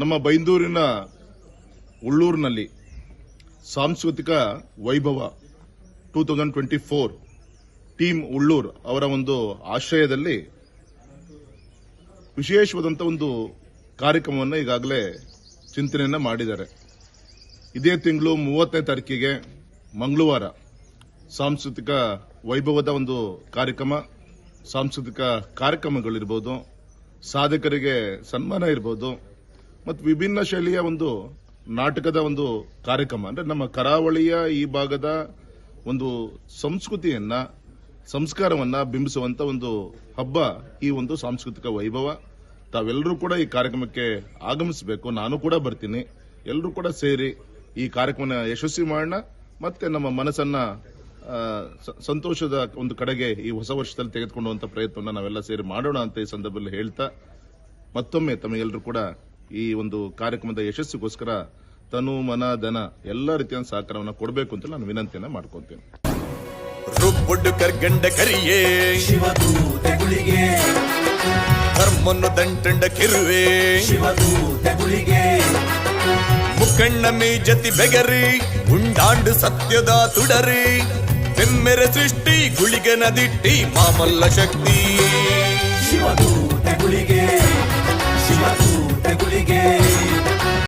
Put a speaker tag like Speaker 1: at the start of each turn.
Speaker 1: ನಮ್ಮ ಬೈಂದೂರಿನ ಉಳ್ಳೂರಿನಲ್ಲಿ ಸಾಂಸ್ಕೃತಿಕ ವೈಭವ two thousand twenty four team Ullur ಅವರ ಒಂದು ಆಶ್ರಯದಲ್ಲಿ ವಿಶೇಷವಾದಂಥ ಒಂದು ಕಾರ್ಯಕ್ರಮವನ್ನು ಈಗಾಗಲೇ ಚಿಂತನೆಯನ್ನು ಮಾಡಿದ್ದಾರೆ. ಇದೇ ತಿಂಗಳು ಮೂವತ್ತನೇ ತಾರೀಕಿಗೆ ಮಂಗಳವಾರ ಸಾಂಸ್ಕೃತಿಕ ವೈಭವದ ಒಂದು ಕಾರ್ಯಕ್ರಮ, ಸಾಂಸ್ಕೃತಿಕ ಕಾರ್ಯಕ್ರಮಗಳಿರ್ಬೋದು, ಸಾಧಕರಿಗೆ ಸನ್ಮಾನ ಇರ್ಬೋದು ಮತ್ತು ವಿಭಿನ್ನ ಶೈಲಿಯ ಒಂದು ನಾಟಕದ ಒಂದು ಕಾರ್ಯಕ್ರಮ, ಅಂದ್ರೆ ನಮ್ಮ ಕರಾವಳಿಯ ಈ ಭಾಗದ ಒಂದು ಸಂಸ್ಕೃತಿಯನ್ನ, ಸಂಸ್ಕಾರವನ್ನ ಬಿಂಬಿಸುವಂತ ಒಂದು ಹಬ್ಬ ಈ ಒಂದು ಸಾಂಸ್ಕೃತಿಕ ವೈಭವ. ತಾವೆಲ್ಲರೂ ಕೂಡ ಈ ಕಾರ್ಯಕ್ರಮಕ್ಕೆ ಆಗಮಿಸಬೇಕು. ನಾನು ಕೂಡ ಬರ್ತೀನಿ. ಎಲ್ಲರೂ ಕೂಡ ಸೇರಿ ಈ ಕಾರ್ಯಕ್ರಮ ಯಶಸ್ವಿ ಮಾಡೋಣ. ಮತ್ತೆ ನಮ್ಮ ಮನಸ್ಸನ್ನ ಸಂತೋಷದ ಒಂದು ಕಡೆಗೆ ಈ ಹೊಸ ವರ್ಷದಲ್ಲಿ ತೆಗೆದುಕೊಳ್ಳುವಂತ ಪ್ರಯತ್ನವನ್ನು ನಾವೆಲ್ಲ ಸೇರಿ ಮಾಡೋಣ ಅಂತ ಈ ಸಂದರ್ಭದಲ್ಲಿ ಹೇಳ್ತಾ ಮತ್ತೊಮ್ಮೆ ತಮಗೆಲ್ಲರೂ ಕೂಡ ಈ ಒಂದು ಕಾರ್ಯಕ್ರಮದ ಯಶಸ್ಸಿಗೋಸ್ಕರ ತನು ಮನ ಧನ ಎಲ್ಲ ರೀತಿಯ ಸಹಕಾರವನ್ನು ಕೊಡಬೇಕು ಅಂತ ನಾನು ವಿನಂತಿಯನ್ನ ಮಾಡ್ಕೊತೇನೆ
Speaker 2: ರುಬ್ಬೊಡ್ಡು ಕರ್ಗಂಡ ಕರಿಯೇ.
Speaker 3: ಶಿವದೂತೆಗುಳಿಗೆ
Speaker 2: ಧರ್ಮನ್ನು ದಂಟಂಡ ಕಿರುವೆ.
Speaker 3: ಶಿವದೂತೆಗುಳಿಗೆ
Speaker 2: ಮುಕ್ಕಣ್ಣ ಮೇ ಜತಿ ಬೆಗರಿ ಉಂಡಾಂಡು ಸತ್ಯದ ತುಡರಿ. ಬೆಮ್ಮೆರೆ ಸೃಷ್ಟಿ ಗುಳಿಗೆ ನದಿಟ್ಟಿ ಮಾಮಲ್ಲ ಶಕ್ತಿ.